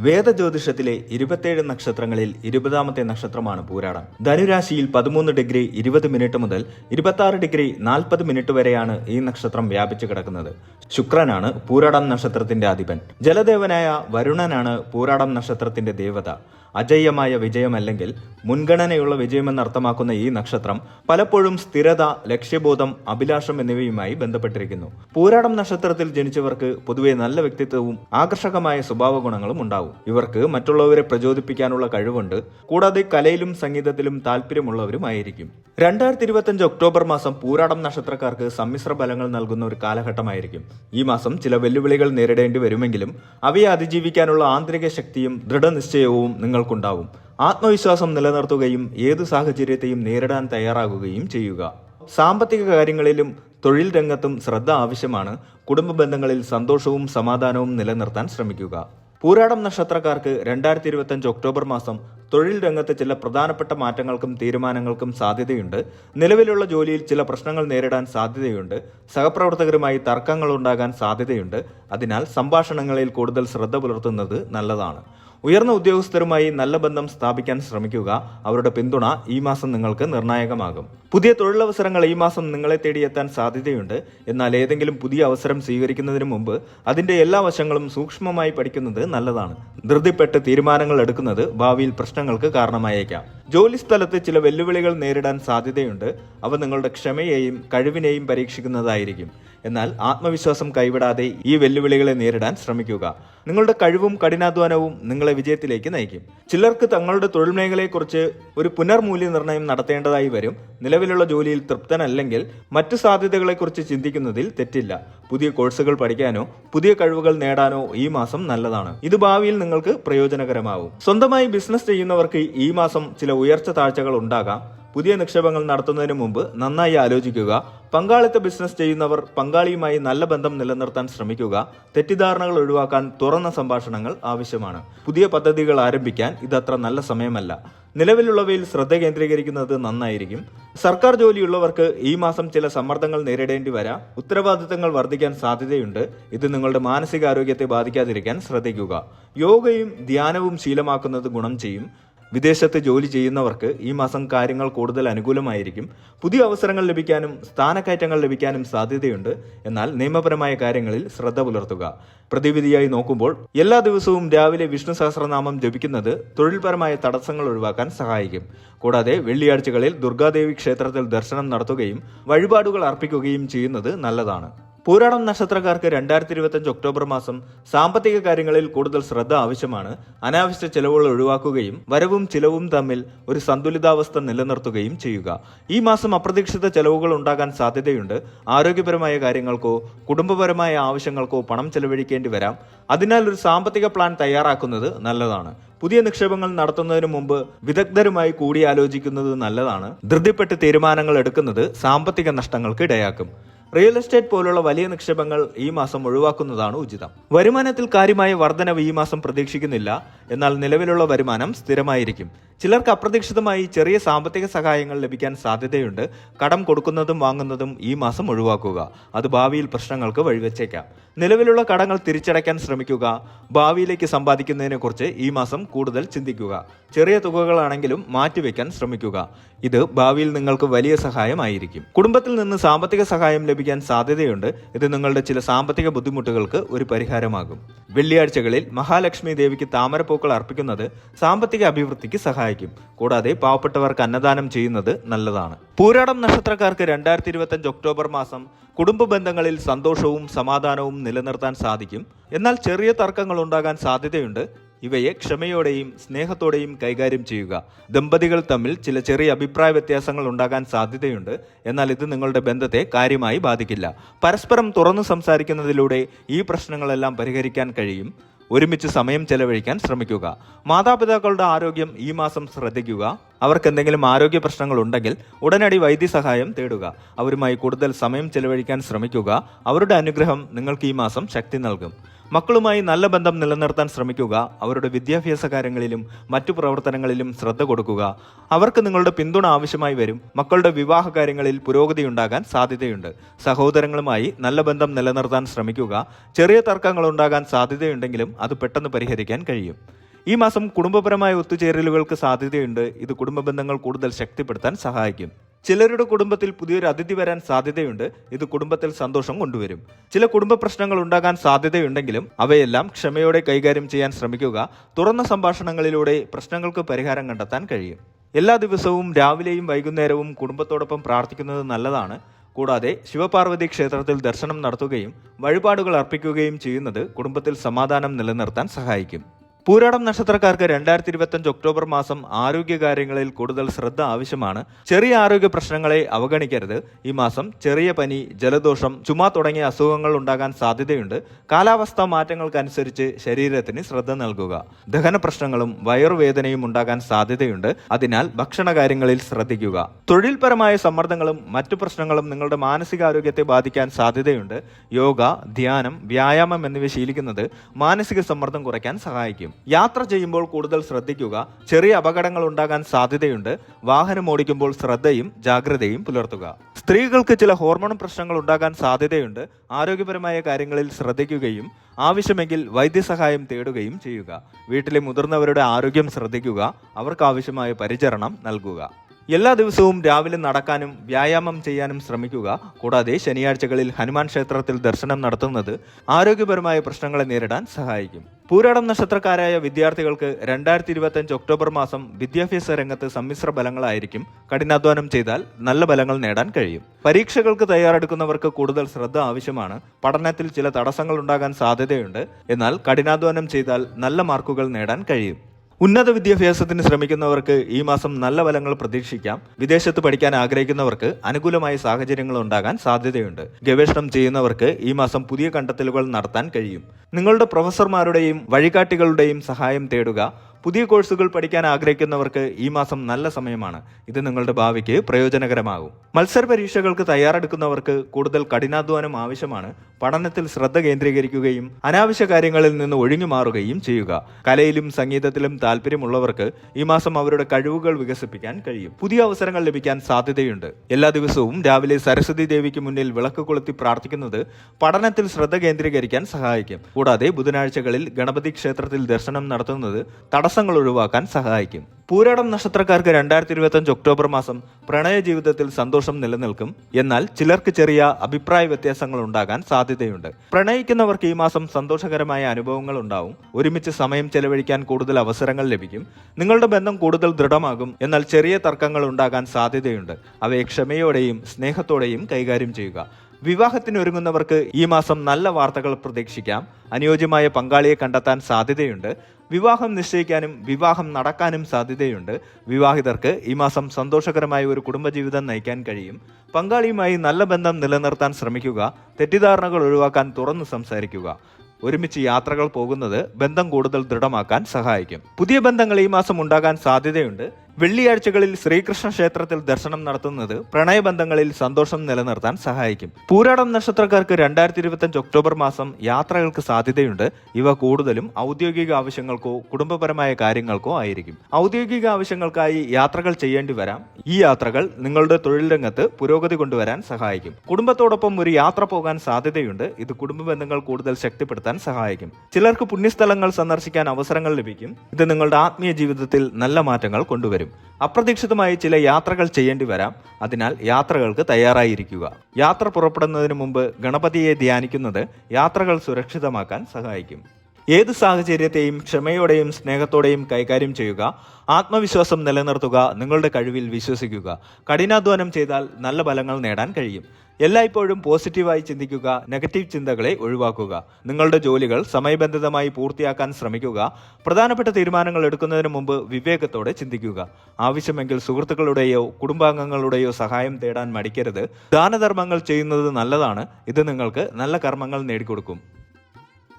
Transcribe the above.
വേദജ്യോതിഷത്തിലെ ഇരുപത്തേഴ് നക്ഷത്രങ്ങളിൽ ഇരുപതാമത്തെ നക്ഷത്രമാണ് പൂരാടം. ധനുരാശിയിൽ പതിമൂന്ന് ഡിഗ്രി ഇരുപത് മിനിറ്റ് മുതൽ ഇരുപത്തി ഡിഗ്രി നാൽപ്പത് മിനിറ്റ് വരെയാണ് ഈ നക്ഷത്രം വ്യാപിച്ചു കിടക്കുന്നത്. ശുക്രനാണ് പൂരാടം നക്ഷത്രത്തിന്റെ അധിപൻ. ജലദേവനായ വരുണനാണ് പൂരാടം നക്ഷത്രത്തിന്റെ ദേവത. അജയ്യമായ വിജയമല്ലെങ്കിൽ മുൻഗണനയുള്ള വിജയമെന്ന് അർത്ഥമാക്കുന്ന ഈ നക്ഷത്രം പലപ്പോഴും സ്ഥിരത ലക്ഷ്യബോധം അഭിലാഷം എന്നിവയുമായി ബന്ധപ്പെട്ടിരിക്കുന്നു. പൂരാടം നക്ഷത്രത്തിൽ ജനിച്ചവർക്ക് പൊതുവെ നല്ല വ്യക്തിത്വവും ആകർഷകമായ സ്വഭാവ ഗുണങ്ങളും ഉണ്ടാവും. ഇവർക്ക് മറ്റുള്ളവരെ പ്രചോദിപ്പിക്കാനുള്ള കഴിവുണ്ട്. കൂടാതെ കലയിലും സംഗീതത്തിലും താല്പര്യമുള്ളവരുമായിരിക്കും രണ്ടായിരത്തി ഇരുപത്തിയഞ്ച് ഒക്ടോബർ മാസം പൂരാടം നക്ഷത്രക്കാർക്ക് സമ്മിശ്ര ഫലങ്ങൾ നൽകുന്ന ഒരു കാലഘട്ടമായിരിക്കും. ഈ മാസം ചില വെല്ലുവിളികൾ നേരിടേണ്ടി വരുമെങ്കിലും അവയെ അതിജീവിക്കാനുള്ള ആന്തരിക ശക്തിയും ദൃഢനിശ്ചയവും നിങ്ങൾക്കുണ്ടാവും ആത്മവിശ്വാസം നിലനിർത്തുകയും ഏത് സാഹചര്യത്തെയും നേരിടാൻ തയ്യാറാകുകയും ചെയ്യുക. സാമ്പത്തിക കാര്യങ്ങളിലും തൊഴിൽ രംഗത്തും ശ്രദ്ധ ആവശ്യമാണ്. കുടുംബ ബന്ധങ്ങളിൽ സന്തോഷവും സമാധാനവും നിലനിർത്താൻ ശ്രമിക്കുക. പൂരാടം നക്ഷത്രക്കാർക്ക് രണ്ടായിരത്തി ഇരുപത്തഞ്ച് ഒക്ടോബർ മാസം തൊഴിൽ രംഗത്ത് ചില പ്രധാനപ്പെട്ട മാറ്റങ്ങൾക്കും തീരുമാനങ്ങൾക്കും സാധ്യതയുണ്ട്. നിലവിലുള്ള ജോലിയിൽ ചില പ്രശ്നങ്ങൾ നേരിടാൻ സാധ്യതയുണ്ട്. സഹപ്രവർത്തകരുമായി തർക്കങ്ങൾ ഉണ്ടാകാൻ സാധ്യതയുണ്ട്. അതിനാൽ സംഭാഷണങ്ങളിൽ കൂടുതൽ ശ്രദ്ധ പുലർത്തുന്നത് നല്ലതാണ്. ഉയർന്ന ഉദ്യോഗസ്ഥരുമായി നല്ല ബന്ധം സ്ഥാപിക്കാൻ ശ്രമിക്കുക അവരുടെ പിന്തുണ ഈ മാസം നിങ്ങൾക്ക് നിർണായകമാകും. പുതിയ തൊഴിലവസരങ്ങൾ ഈ മാസം നിങ്ങളെ തേടിയെത്താൻ സാധ്യതയുണ്ട്. എന്നാൽ ഏതെങ്കിലും പുതിയ അവസരം സ്വീകരിക്കുന്നതിന് മുമ്പ് അതിന്റെ എല്ലാ വശങ്ങളും സൂക്ഷ്മമായി പഠിക്കുന്നത് നല്ലതാണ്. ധൃതിപ്പെട്ട് തീരുമാനങ്ങൾ എടുക്കുന്നത് ഭാവിയിൽ പ്രശ്നങ്ങൾക്ക് കാരണമായേക്കാം. ജോലി സ്ഥലത്ത് ചില വെല്ലുവിളികൾ നേരിടാൻ സാധ്യതയുണ്ട്. അവ നിങ്ങളുടെ ക്ഷമയെയും കഴിവിനെയും പരീക്ഷിക്കുന്നതായിരിക്കും. എന്നാൽ ആത്മവിശ്വാസം കൈവിടാതെ ഈ വെല്ലുവിളികളെ നേരിടാൻ ശ്രമിക്കുക. നിങ്ങളുടെ കഴിവും കഠിനാധ്വാനവും നിങ്ങളെ വിജയത്തിലേക്ക് നയിക്കും. ചിലർക്ക് തങ്ങളുടെ തൊഴിൽ മേഖലയെക്കുറിച്ച് ഒരു പുനർമൂല്യനിർണയം നടത്തേണ്ടതായി വരും. നിലവിലുള്ള ജോലിയിൽ തൃപ്തനല്ലെങ്കിൽ മറ്റു സാധ്യതകളെക്കുറിച്ച് ചിന്തിക്കുന്നതിൽ തെറ്റില്ല. പുതിയ കോഴ്സുകൾ പഠിക്കാനോ പുതിയ കഴിവുകൾ നേടാനോ ഈ മാസം നല്ലതാണ്. ഇത് ഭാവിയിൽ നിങ്ങൾക്ക് പ്രയോജനകരമാവും. സ്വന്തമായി ബിസിനസ് ചെയ്യുന്നവർക്ക് ഈ മാസം ചില ഉയർച്ച താഴ്ചകൾ ഉണ്ടാകാം. പുതിയ നിക്ഷേപങ്ങൾ നടത്തുന്നതിന് മുമ്പ് നന്നായി ആലോചിക്കുക പങ്കാളിത്ത ബിസിനസ് ചെയ്യുന്നവർ പങ്കാളിയുമായി നല്ല ബന്ധം നിലനിർത്താൻ ശ്രമിക്കുക തെറ്റിദ്ധാരണകൾ ഒഴിവാക്കാൻ തുറന്ന സംഭാഷണങ്ങൾ ആവശ്യമാണ്. പുതിയ പദ്ധതികൾ ആരംഭിക്കാൻ ഇതത്ര നല്ല സമയമല്ല. നിലവിലുള്ളവയിൽ ശ്രദ്ധ കേന്ദ്രീകരിക്കുന്നത് നന്നായിരിക്കും. സർക്കാർ ജോലിയുള്ളവർക്ക് ഈ മാസം ചില സമ്മർദ്ദങ്ങൾ നേരിടേണ്ടി വരാം. ഉത്തരവാദിത്തങ്ങൾ വർദ്ധിക്കാൻ സാധ്യതയുണ്ട്. ഇത് നിങ്ങളുടെ മാനസികാരോഗ്യത്തെ ബാധിക്കാതിരിക്കാൻ ശ്രദ്ധിക്കുക. യോഗയും ധ്യാനവും ശീലമാക്കുന്നത് ഗുണം ചെയ്യും. വിദേശത്ത് ജോലി ചെയ്യുന്നവർക്ക് ഈ മാസം കാര്യങ്ങൾ കൂടുതൽ അനുകൂലമായിരിക്കും. പുതിയ അവസരങ്ങൾ ലഭിക്കാനും സ്ഥാനക്കയറ്റങ്ങൾ ലഭിക്കാനും സാധ്യതയുണ്ട്. എന്നാൽ നിയമപരമായ കാര്യങ്ങളിൽ ശ്രദ്ധ പുലർത്തുക. പ്രതിവിധിയായി നോക്കുമ്പോൾ എല്ലാ ദിവസവും രാവിലെ വിഷ്ണു സഹസ്രനാമം ജപിക്കുന്നത് തൊഴിൽപരമായ തടസ്സങ്ങൾ ഒഴിവാക്കാൻ സഹായിക്കും. കൂടാതെ വെള്ളിയാഴ്ചകളിൽ ദുർഗാദേവി ക്ഷേത്രത്തിൽ ദർശനം നടത്തുകയും വഴിപാടുകൾ അർപ്പിക്കുകയും ചെയ്യുന്നത് നല്ലതാണ്. പൂരാടം നക്ഷത്രക്കാർക്ക് രണ്ടായിരത്തി ഇരുപത്തഞ്ച് ഒക്ടോബർ മാസം സാമ്പത്തിക കാര്യങ്ങളിൽ കൂടുതൽ ശ്രദ്ധ ആവശ്യമാണ്. അനാവശ്യ ചെലവുകൾ ഒഴിവാക്കുകയും വരവും ചിലവും തമ്മിൽ ഒരു സന്തുലിതാവസ്ഥ നിലനിർത്തുകയും ചെയ്യുക. ഈ മാസം അപ്രതീക്ഷിത ചെലവുകൾ ഉണ്ടാകാൻ സാധ്യതയുണ്ട്. ആരോഗ്യപരമായ കാര്യങ്ങൾക്കോ കുടുംബപരമായ ആവശ്യങ്ങൾക്കോ പണം ചെലവഴിക്കേണ്ടി വരാം. അതിനാൽ ഒരു സാമ്പത്തിക പ്ലാൻ തയ്യാറാക്കുന്നത് നല്ലതാണ്. പുതിയ നിക്ഷേപങ്ങൾ നടത്തുന്നതിന് മുമ്പ് വിദഗ്ധരുമായി കൂടിയാലോചിക്കുന്നത് നല്ലതാണ്. ധൃതിപ്പെട്ട് തീരുമാനങ്ങൾ എടുക്കുന്നത് സാമ്പത്തിക നഷ്ടങ്ങൾക്ക് ഇടയാക്കും. റിയൽ എസ്റ്റേറ്റ് പോലുള്ള വലിയ നിക്ഷേപങ്ങൾ ഈ മാസം ഒഴിവാക്കുന്നതാണ് ഉചിതം. വരുമാനത്തിൽ കാര്യമായ വർധനവ് ഈ മാസം പ്രതീക്ഷിക്കുന്നില്ല. എന്നാൽ നിലവിലുള്ള വരുമാനം സ്ഥിരമായിരിക്കും. ചിലർക്ക് അപ്രതീക്ഷിതമായി ചെറിയ സാമ്പത്തിക സഹായങ്ങൾ ലഭിക്കാൻ സാധ്യതയുണ്ട്. കടം കൊടുക്കുന്നതും വാങ്ങുന്നതും ഈ മാസം ഒഴിവാക്കുക. അത് ഭാവിയിൽ പ്രശ്നങ്ങൾക്ക് വഴിവെച്ചേക്കാം. നിലവിലുള്ള കടങ്ങൾ തിരിച്ചടയ്ക്കാൻ ശ്രമിക്കുക. ഭാവിയിലേക്ക് സമ്പാദിക്കുന്നതിനെക്കുറിച്ച് ഈ മാസം കൂടുതൽ ചിന്തിക്കുക. ചെറിയ തുകകളാണെങ്കിലും മാറ്റിവെക്കാൻ ശ്രമിക്കുക. ഇത് ഭാവിയിൽ നിങ്ങൾക്ക് വലിയ സഹായമായിരിക്കും. കുടുംബത്തിൽ നിന്ന് സാമ്പത്തിക സഹായം ലഭിക്കാൻ സാധ്യതയുണ്ട്. ഇത് നിങ്ങളുടെ ചില സാമ്പത്തിക ബുദ്ധിമുട്ടുകൾക്ക് ഒരു പരിഹാരമാകും. വെള്ളിയാഴ്ചകളിൽ മഹാലക്ഷ്മി ദേവിക്ക് താമരപ്പൂക്കൾ അർപ്പിക്കുന്നത് സാമ്പത്തിക അഭിവൃദ്ധിക്ക് സഹായിക്കും. കൂടാതെ പാവപ്പെട്ടവർക്ക് അന്നദാനം ചെയ്യുന്നത് നല്ലതാണ്. പൂരാടം നക്ഷത്രക്കാർക്ക് രണ്ടായിരത്തി ഇരുപത്തഞ്ച് ഒക്ടോബർ മാസം കുടുംബ ബന്ധങ്ങളിൽ സന്തോഷവും സമാധാനവും നിലനിർത്താൻ സാധിക്കും. എന്നാൽ ചെറിയ തർക്കങ്ങൾ ഉണ്ടാകാൻ സാധ്യതയുണ്ട്. ഇവയെ ക്ഷമയോടെയും സ്നേഹത്തോടെയും കൈകാര്യം ചെയ്യുക. ദമ്പതികൾ തമ്മിൽ ചില ചെറിയ അഭിപ്രായ വ്യത്യാസങ്ങൾ ഉണ്ടാകാൻ സാധ്യതയുണ്ട്. എന്നാൽ ഇത് നിങ്ങളുടെ ബന്ധത്തെ കാര്യമായി ബാധിക്കില്ല. പരസ്പരം തുറന്നു സംസാരിക്കുന്നതിലൂടെ ഈ പ്രശ്നങ്ങളെല്ലാം പരിഹരിക്കാൻ കഴിയും. ഒരുമിച്ച് സമയം ചെലവഴിക്കാൻ ശ്രമിക്കുക. മാതാപിതാക്കളുടെ ആരോഗ്യം ഈ മാസം ശ്രദ്ധിക്കുക. അവർക്ക് എന്തെങ്കിലും ആരോഗ്യ പ്രശ്നങ്ങൾ ഉണ്ടെങ്കിൽ ഉടനടി വൈദ്യസഹായം തേടുക. അവരുമായി കൂടുതൽ സമയം ചെലവഴിക്കാൻ ശ്രമിക്കുക. അവരുടെ അനുഗ്രഹം നിങ്ങൾക്ക് ഈ മാസം ശക്തി നൽകും. മക്കളുമായി നല്ല ബന്ധം നിലനിർത്താൻ ശ്രമിക്കുക അവരുടെ വിദ്യാഭ്യാസ കാര്യങ്ങളിലും മറ്റു പ്രവർത്തനങ്ങളിലും ശ്രദ്ധ കൊടുക്കുക. അവർക്ക് നിങ്ങളുടെ പിന്തുണ ആവശ്യമായി വരും. മക്കളുടെ വിവാഹ കാര്യങ്ങളിൽ പുരോഗതി ഉണ്ടാകാൻ സാധ്യതയുണ്ട്. സഹോദരങ്ങളുമായി നല്ല ബന്ധം നിലനിർത്താൻ ശ്രമിക്കുക. ചെറിയ തർക്കങ്ങൾ ഉണ്ടാകാൻ സാധ്യതയുണ്ടെങ്കിലും അത് പെട്ടെന്ന് പരിഹരിക്കാൻ കഴിയും. ഈ മാസം കുടുംബപരമായ ഒത്തുചേരലുകൾക്ക് സാധ്യതയുണ്ട്. ഇത് കുടുംബ ബന്ധങ്ങൾ കൂടുതൽ ശക്തിപ്പെടുത്താൻ സഹായിക്കും. ചിലരുടെ കുടുംബത്തിൽ പുതിയൊരു അതിഥി വരാൻ സാധ്യതയുണ്ട്. ഇത് കുടുംബത്തിൽ സന്തോഷം കൊണ്ടുവരും. ചില കുടുംബ പ്രശ്നങ്ങൾ ഉണ്ടാകാൻ സാധ്യതയുണ്ടെങ്കിലും അവയെല്ലാം ക്ഷമയോടെ കൈകാര്യം ചെയ്യാൻ ശ്രമിക്കുക തുറന്ന സംഭാഷണങ്ങളിലൂടെ പ്രശ്നങ്ങൾക്ക് പരിഹാരം കണ്ടെത്താൻ കഴിയും. എല്ലാ ദിവസവും രാവിലെയും വൈകുന്നേരവും കുടുംബത്തോടൊപ്പം പ്രാർത്ഥിക്കുന്നത് നല്ലതാണ്. കൂടാതെ ശിവപാർവതി ക്ഷേത്രത്തിൽ ദർശനം നടത്തുകയും വഴിപാടുകൾ അർപ്പിക്കുകയും ചെയ്യുന്നത് കുടുംബത്തിൽ സമാധാനം നിലനിർത്താൻ സഹായിക്കും. പൂരാടം നക്ഷത്രക്കാർക്ക് രണ്ടായിരത്തി ഇരുപത്തഞ്ച് ഒക്ടോബർ മാസം ആരോഗ്യകാര്യങ്ങളിൽ കൂടുതൽ ശ്രദ്ധ ആവശ്യമാണ്. ചെറിയ ആരോഗ്യ പ്രശ്നങ്ങളെ അവഗണിക്കരുത്. ഈ മാസം ചെറിയ പനി ജലദോഷം ചുമ തുടങ്ങിയ അസുഖങ്ങൾ ഉണ്ടാകാൻ സാധ്യതയുണ്ട്. കാലാവസ്ഥാ മാറ്റങ്ങൾക്കനുസരിച്ച് ശരീരത്തിന് ശ്രദ്ധ നൽകുക. ദഹന പ്രശ്നങ്ങളും വയറുവേദനയും ഉണ്ടാകാൻ സാധ്യതയുണ്ട്. അതിനാൽ ഭക്ഷണ കാര്യങ്ങളിൽ ശ്രദ്ധിക്കുക. തൊഴിൽപരമായ സമ്മർദ്ദങ്ങളും മറ്റു പ്രശ്നങ്ങളും നിങ്ങളുടെ മാനസികാരോഗ്യത്തെ ബാധിക്കാൻ സാധ്യതയുണ്ട്. യോഗ ധ്യാനം വ്യായാമം എന്നിവ ശീലിക്കുന്നത് മാനസിക സമ്മർദ്ദം കുറയ്ക്കാൻ സഹായിക്കും. യാത്ര ചെയ്യുമ്പോൾ കൂടുതൽ ശ്രദ്ധിക്കുക. ചെറിയ അപകടങ്ങൾ ഉണ്ടാകാൻ സാധ്യതയുണ്ട്. വാഹനം ഓടിക്കുമ്പോൾ ശ്രദ്ധയും ജാഗ്രതയും പുലർത്തുക. സ്ത്രീകൾക്ക് ചില ഹോർമോൺ പ്രശ്നങ്ങൾ ഉണ്ടാകാൻ സാധ്യതയുണ്ട്. ആരോഗ്യപരമായ കാര്യങ്ങളിൽ ശ്രദ്ധിക്കുകയും ആവശ്യമെങ്കിൽ വൈദ്യസഹായം തേടുകയും ചെയ്യുക. വീട്ടിലെ മുതിർന്നവരുടെ ആരോഗ്യം ശ്രദ്ധിക്കുക. അവർക്കാവശ്യമായ പരിചരണം നൽകുക. എല്ലാ ദിവസവും രാവിലെ നടക്കാനും വ്യായാമം ചെയ്യാനും ശ്രമിക്കുക. കൂടാതെ ശനിയാഴ്ചകളിൽ ഹനുമാൻ ക്ഷേത്രത്തിൽ ദർശനം നടത്തുന്നത് ആരോഗ്യപരമായ പ്രശ്നങ്ങളെ നേരിടാൻ സഹായിക്കും. പൂരാടം നക്ഷത്രക്കാരായ വിദ്യാർത്ഥികൾക്ക് രണ്ടായിരത്തി ഇരുപത്തഞ്ച് ഒക്ടോബർ മാസം വിദ്യാഭ്യാസ രംഗത്ത് സമ്മിശ്ര ബലങ്ങളായിരിക്കും കഠിനാധ്വാനം ചെയ്താൽ നല്ല ബലങ്ങൾ നേടാൻ കഴിയും. പരീക്ഷകൾക്ക് തയ്യാറെടുക്കുന്നവർക്ക് കൂടുതൽ ശ്രദ്ധ ആവശ്യമാണ്. പഠനത്തിൽ ചില തടസ്സങ്ങൾ ഉണ്ടാകാൻ സാധ്യതയുണ്ട്. എന്നാൽ കഠിനാധ്വാനം ചെയ്താൽ നല്ല മാർക്കുകൾ നേടാൻ കഴിയും. ഉന്നത വിദ്യാഭ്യാസത്തിന് ശ്രമിക്കുന്നവർക്ക് ഈ മാസം നല്ല ഫലങ്ങൾ പ്രതീക്ഷിക്കാം. വിദേശത്ത് പഠിക്കാൻ ആഗ്രഹിക്കുന്നവർക്ക് അനുകൂലമായ സാഹചര്യങ്ങൾ ഉണ്ടാകാൻ സാധ്യതയുണ്ട്. ഗവേഷണം ചെയ്യുന്നവർക്ക് ഈ മാസം പുതിയ കണ്ടെത്തലുകൾ നടത്താൻ കഴിയും. നിങ്ങളുടെ പ്രൊഫസർമാരുടെയും വഴികാട്ടികളുടെയും സഹായം തേടുക പുതിയ കോഴ്സുകൾ പഠിക്കാൻ ആഗ്രഹിക്കുന്നവർക്ക് ഈ മാസം നല്ല സമയമാണ്. ഇത് നിങ്ങളുടെ ഭാവിക്ക് പ്രയോജനകരമാകും. മത്സര പരീക്ഷകൾക്ക് തയ്യാറെടുക്കുന്നവർക്ക് കൂടുതൽ കഠിനാധ്വാനം ആവശ്യമാണ്. പഠനത്തിൽ ശ്രദ്ധ കേന്ദ്രീകരിക്കുകയും അനാവശ്യ കാര്യങ്ങളിൽ നിന്ന് ഒഴിഞ്ഞു മാറുകയും ചെയ്യുക. കലയിലും സംഗീതത്തിലും താല്പര്യമുള്ളവർക്ക് ഈ മാസം അവരുടെ കഴിവുകൾ വികസിപ്പിക്കാൻ കഴിയും. പുതിയ അവസരങ്ങൾ ലഭിക്കാൻ സാധ്യതയുണ്ട്. എല്ലാ ദിവസവും രാവിലെ സരസ്വതി ദേവിക്ക് മുന്നിൽ വിളക്ക് കൊളുത്തി പ്രാർത്ഥിക്കുന്നത് പഠനത്തിൽ ശ്രദ്ധ കേന്ദ്രീകരിക്കാൻ സഹായിക്കും. കൂടാതെ ബുധനാഴ്ചകളിൽ ഗണപതി ക്ഷേത്രത്തിൽ ദർശനം നടത്തുന്നത് തടസ്സങ്ങൾ ഒഴിവാക്കാൻ സഹായിക്കും. പൂരാടം നക്ഷത്രക്കാർക്ക് രണ്ടായിരത്തി ഇരുപത്തഞ്ച് ഒക്ടോബർ മാസം പ്രണയ ജീവിതത്തിൽ സന്തോഷം നിലനിൽക്കും. എന്നാൽ ചിലർക്ക് ചെറിയ അഭിപ്രായ വ്യത്യാസങ്ങൾ ഉണ്ടാകാൻ സാധ്യതയുണ്ട്. പ്രണയിക്കുന്നവർക്ക് ഈ മാസം സന്തോഷകരമായ അനുഭവങ്ങൾ ഉണ്ടാവും. ഒരുമിച്ച് സമയം ചെലവഴിക്കാൻ കൂടുതൽ അവസരങ്ങൾ ലഭിക്കും. നിങ്ങളുടെ ബന്ധം കൂടുതൽ ദൃഢമാകും. എന്നാൽ ചെറിയ തർക്കങ്ങൾ ഉണ്ടാകാൻ സാധ്യതയുണ്ട്. അവയെ ക്ഷമയോടെയും സ്നേഹത്തോടെയും കൈകാര്യം ചെയ്യുക. വിവാഹത്തിന് ഒരുങ്ങുന്നവർക്ക് ഈ മാസം നല്ല വാർത്തകൾ പ്രതീക്ഷിക്കാം. അനുയോജ്യമായ പങ്കാളിയെ കണ്ടെത്താൻ സാധ്യതയുണ്ട്. വിവാഹം നിശ്ചയിക്കാനും വിവാഹം നടക്കാനും സാധ്യതയുണ്ട്. വിവാഹിതർക്ക് ഈ മാസം സന്തോഷകരമായ ഒരു കുടുംബജീവിതം നയിക്കാൻ കഴിയും. പങ്കാളിയുമായി നല്ല ബന്ധം നിലനിർത്താൻ ശ്രമിക്കുക തെറ്റിദ്ധാരണകൾ ഒഴിവാക്കാൻ തുറന്നു സംസാരിക്കുക. ഒരുമിച്ച് യാത്രകൾ പോകുന്നത് ബന്ധം കൂടുതൽ ദൃഢമാക്കാൻ സഹായിക്കും. പുതിയ ബന്ധങ്ങൾ ഈ മാസം ഉണ്ടാകാൻ സാധ്യതയുണ്ട്. വെള്ളിയാഴ്ചകളിൽ ശ്രീകൃഷ്ണ ക്ഷേത്രത്തിൽ ദർശനം നടത്തുന്നത് പ്രണയബന്ധങ്ങളിൽ സന്തോഷം നിലനിർത്താൻ സഹായിക്കും. പൂരാടം നക്ഷത്രക്കാർക്ക് രണ്ടായിരത്തി ഇരുപത്തഞ്ച് ഒക്ടോബർ മാസം യാത്രകൾക്ക് സാധ്യതയുണ്ട്. ഇവ കൂടുതലും ഔദ്യോഗിക ആവശ്യങ്ങൾക്കോ കുടുംബപരമായ കാര്യങ്ങൾക്കോ ആയിരിക്കും. ഔദ്യോഗിക ആവശ്യങ്ങൾക്കായി യാത്രകൾ ചെയ്യേണ്ടി വരാം. ഈ യാത്രകൾ നിങ്ങളുടെ തൊഴിൽ രംഗത്ത് പുരോഗതി കൊണ്ടുവരാൻ സഹായിക്കും. കുടുംബത്തോടൊപ്പം ഒരു യാത്ര പോകാൻ സാധ്യതയുണ്ട്. ഇത് കുടുംബ ബന്ധങ്ങൾ കൂടുതൽ ശക്തിപ്പെടുത്താൻ സഹായിക്കും. ചിലർക്ക് പുണ്യസ്ഥലങ്ങൾ സന്ദർശിക്കാൻ അവസരങ്ങൾ ലഭിക്കും. ഇത് നിങ്ങളുടെ ആത്മീയ ജീവിതത്തിൽ നല്ല മാറ്റങ്ങൾ കൊണ്ടുവരും. അപ്രതീക്ഷിതമായി ചില യാത്രകൾ ചെയ്യേണ്ടി വരാം. അതിനാൽ യാത്രകൾക്ക് തയ്യാറായിരിക്കുക. യാത്ര പുറപ്പെടുന്നതിന് മുമ്പ് ഗണപതിയെ ധ്യാനിക്കുന്നത് യാത്രകൾ സുരക്ഷിതമാക്കാൻ സഹായിക്കും. ഏത് സാഹചര്യത്തെയും ക്ഷമയോടെയും സ്നേഹത്തോടെയും കൈകാര്യം ചെയ്യുക ആത്മവിശ്വാസം നിലനിർത്തുക നിങ്ങളുടെ കഴിവിൽ വിശ്വസിക്കുക. കഠിനാധ്വാനം ചെയ്താൽ നല്ല ഫലങ്ങൾ നേടാൻ കഴിയും. എല്ലായ്പ്പോഴും പോസിറ്റീവായി ചിന്തിക്കുക നെഗറ്റീവ് ചിന്തകളെ ഒഴിവാക്കുക. നിങ്ങളുടെ ജോലികൾ സമയബന്ധിതമായി പൂർത്തിയാക്കാൻ ശ്രമിക്കുക. പ്രധാനപ്പെട്ട തീരുമാനങ്ങൾ എടുക്കുന്നതിന് മുമ്പ് വിവേകത്തോടെ ചിന്തിക്കുക. ആവശ്യമെങ്കിൽ സുഹൃത്തുക്കളുടെയോ കുടുംബാംഗങ്ങളുടെയോ സഹായം തേടാൻ മടിക്കരുത്. ദാനധർമ്മങ്ങൾ ചെയ്യുന്നത് നല്ലതാണ്. ഇത് നിങ്ങൾക്ക് നല്ല കർമ്മങ്ങൾ നേടിക്കൊടുക്കും.